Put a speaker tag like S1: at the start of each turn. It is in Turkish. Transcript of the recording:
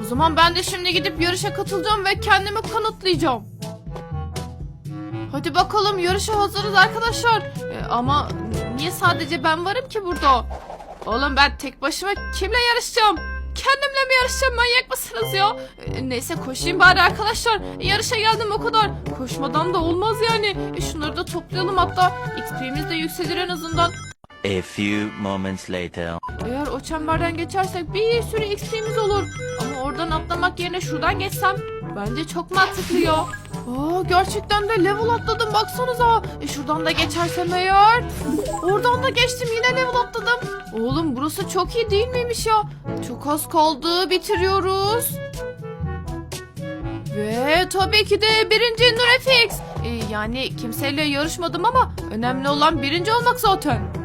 S1: O zaman ben de şimdi gidip yarışa katılacağım ve kendimi kanıtlayacağım. Hadi bakalım yarışa hazırız arkadaşlar. E, ama niye sadece ben varım ki burada? Oğlum ben tek başıma kimle yarışacağım? Kendimle mi yarışacağım manyak mısınız ya? E, neyse koşayım bari arkadaşlar. Yarışa geldim o kadar. Koşmadan da olmaz yani. E, şunları da toplayalım hatta. XP'miz de yükselir en azından.
S2: A few moments later.
S1: Eğer o çemberden geçersek bir sürü XP'miz olur. Ama oradan atlamak yerine şuradan geçsem bence çok mantıklı ya. Aa, gerçekten de level atladım baksanıza. E şuradan da geçersem eğer. Oradan da geçtim yine level atladım. Oğlum burası çok iyi değil miymiş ya? Çok az kaldı bitiriyoruz. Ve tabii ki de birinci Nurefix. E, yani kimseyle yarışmadım ama önemli olan birinci olmak zaten.